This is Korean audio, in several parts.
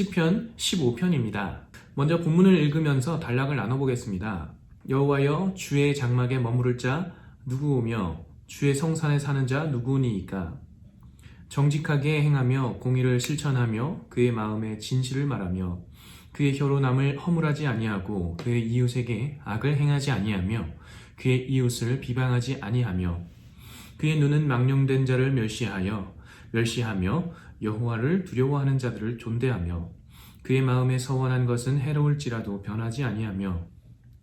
시편 15편입니다. 먼저 본문을 읽으면서 단락을 나눠보겠습니다. 여호와여 주의 장막에 머무를 자 누구오며 주의 성산에 사는 자 누구니이까? 정직하게 행하며 공의를 실천하며 그의 마음에 진실을 말하며 그의 혀로 남을 허물하지 아니하고 그의 이웃에게 악을 행하지 아니하며 그의 이웃을 비방하지 아니하며 그의 눈은 망령된 자를 멸시하여 멸시하며 여호와를 두려워하는 자들을 존대하며 그의 마음에 서원한 것은 해로울지라도 변하지 아니하며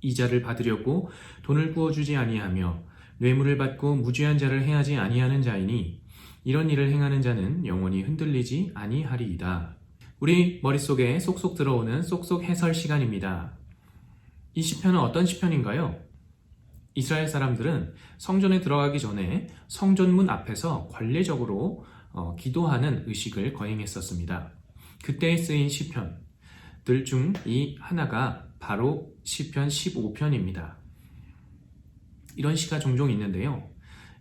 이자를 받으려고 돈을 구워주지 아니하며 뇌물을 받고 무죄한 자를 해하지 아니하는 자이니 이런 일을 행하는 자는 영원히 흔들리지 아니하리이다. 우리 머릿속에 쏙쏙 들어오는 쏙쏙 해설 시간입니다. 이 시편은 어떤 시편인가요? 이스라엘 사람들은 성전에 들어가기 전에 성전문 앞에서 관례적으로 어, 기도하는 의식을 거행했었습니다. 그때에 쓰인 시편들 중 이 하나가 바로 시편 15편입니다. 이런 시가 종종 있는데요.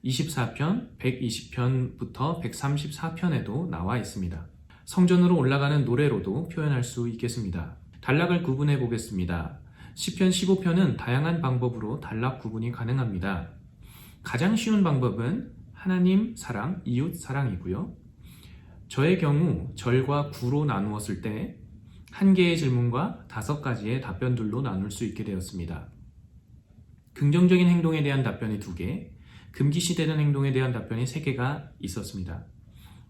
24편, 120편부터 134편에도 나와 있습니다. 성전으로 올라가는 노래로도 표현할 수 있겠습니다. 단락을 구분해 보겠습니다. 시편 15편은 다양한 방법으로 단락 구분이 가능합니다. 가장 쉬운 방법은 하나님 사랑, 이웃 사랑이고요. 저의 경우 절과 구로 나누었을 때 한 개의 질문과 다섯 가지의 답변들로 나눌 수 있게 되었습니다. 긍정적인 행동에 대한 답변이 두 개, 금기시되는 행동에 대한 답변이 세 개가 있었습니다.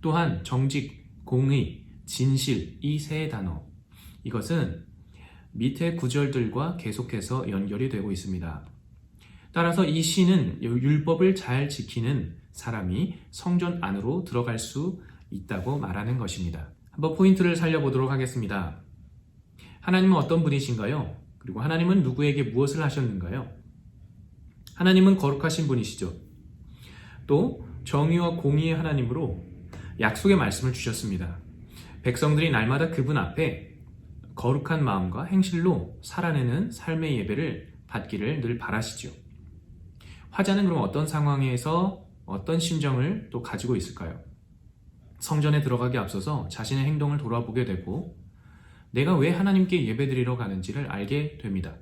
또한 정직, 공의, 진실 이 세 단어 이것은 밑에 구절들과 계속해서 연결이 되고 있습니다. 따라서 이 시는 율법을 잘 지키는 사람이 성전 안으로 들어갈 수 있다고 말하는 것입니다. 한번 포인트를 살려보도록 하겠습니다. 하나님은 어떤 분이신가요? 그리고 하나님은 누구에게 무엇을 하셨는가요? 하나님은 거룩하신 분이시죠. 또 정의와 공의의 하나님으로 약속의 말씀을 주셨습니다. 백성들이 날마다 그분 앞에 거룩한 마음과 행실로 살아내는 삶의 예배를 받기를 늘 바라시죠. 화자는 그럼 어떤 상황에서 어떤 심정을 또 가지고 있을까요? 성전에 들어가기 앞서서 자신의 행동을 돌아보게 되고 내가 왜 하나님께 예배드리러 가는지를 알게 됩니다.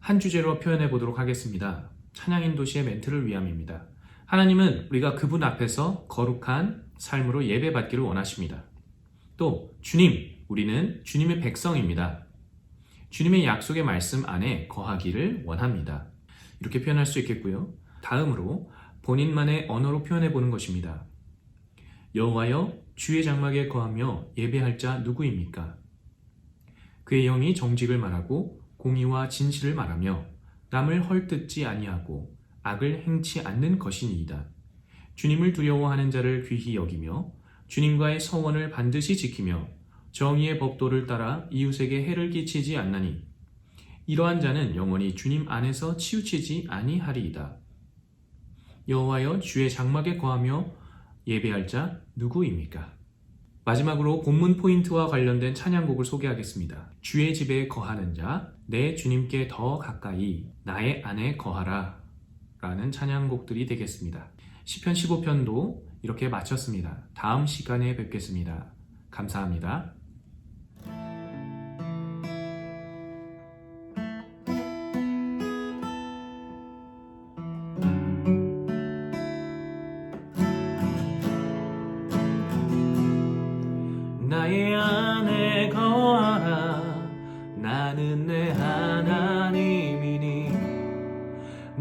한 주제로 표현해 보도록 하겠습니다. 찬양인 도시의 멘트를 위함입니다. 하나님은 우리가 그분 앞에서 거룩한 삶으로 예배받기를 원하십니다. 또 주님, 우리는 주님의 백성입니다. 주님의 약속의 말씀 안에 거하기를 원합니다. 이렇게 표현할 수 있겠고요. 다음으로 본인만의 언어로 표현해 보는 것입니다. 여호와여 주의 장막에 거하며 예배할 자 누구입니까? 그의 영이 정직을 말하고 공의와 진실을 말하며 남을 헐뜯지 아니하고 악을 행치 않는 것이니이다. 주님을 두려워하는 자를 귀히 여기며 주님과의 서원을 반드시 지키며 정의의 법도를 따라 이웃에게 해를 끼치지 않나니 이러한 자는 영원히 주님 안에서 치우치지 아니하리이다. 여호와여 주의 장막에 거하며 예배할 자 누구입니까? 마지막으로 본문 포인트와 관련된 찬양곡을 소개하겠습니다. 주의 집에 거하는 자, 내 주님께 더 가까이 나의 안에 거하라 라는 찬양곡들이 되겠습니다. 시편 15편도 이렇게 마쳤습니다. 다음 시간에 뵙겠습니다. 감사합니다.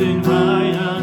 holding my.